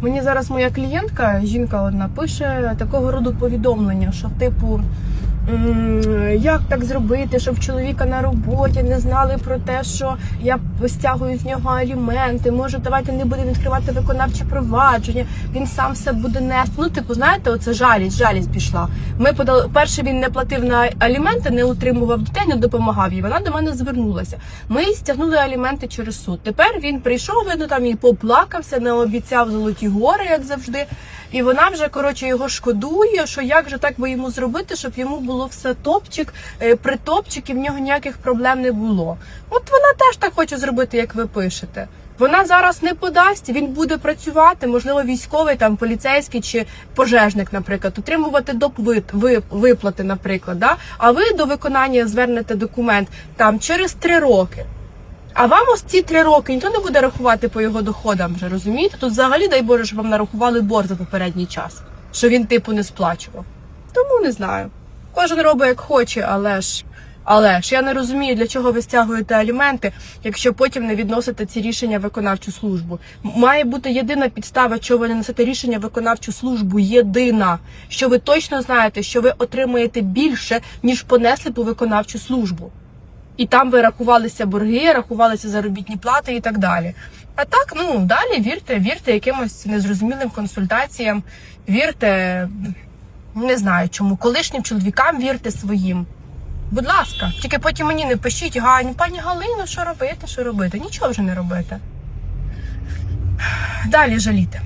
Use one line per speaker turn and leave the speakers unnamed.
Мені зараз моя клієнтка, жінка одна, пише такого роду повідомлення, що типу. Як так зробити, щоб чоловіка на роботі не знали про те, що я стягую з нього аліменти? Може, давайте не будемо відкривати виконавче провадження. Він сам все буде нести. Ну, типу, знаєте, оце жалість, жалість пішла. Ми подали перше. Він не платив на аліменти, не утримував дітей, не допомагав їй. Вона до мене звернулася. Ми стягнули аліменти через суд. Тепер він прийшов, видно, там і поплакався, не обіцяв золоті гори, як завжди. І вона вже коротше його шкодує, що як же так би йому зробити, щоб йому було все топчик, е, притопчик, і в нього ніяких проблем не було. От вона теж так хоче зробити, як ви пишете. Вона зараз не подасть, він буде працювати, можливо, військовий, там поліцейський чи пожежник, наприклад, отримувати доп вит- ви- виплати, наприклад. Да? А ви до виконання звернете документ там через три роки. А вам ось ці три роки ніхто не буде рахувати по його доходам вже, розумієте? Тут взагалі, дай Боже, щоб вам нарахували борг за попередній час, що він типу не сплачував. Тому не знаю. Кожен робить як хоче, але ж. Але ж я не розумію, для чого ви стягуєте аліменти, якщо потім не відносите ці рішення в виконавчу службу. Має бути єдина підстава, що ви не несете рішення в виконавчу службу. Єдина, що ви точно знаєте, що ви отримаєте більше, ніж понесли по виконавчу службу. І там ви рахувалися борги, рахувалися заробітні плати і так далі. А так, ну далі вірте, вірте якимось незрозумілим консультаціям, вірте, не знаю чому, колишнім чоловікам вірте своїм. Будь ласка, тільки потім мені не пишіть, Ганю, пані Галино, що робити, що робити? Нічого вже не робити. Далі жаліти.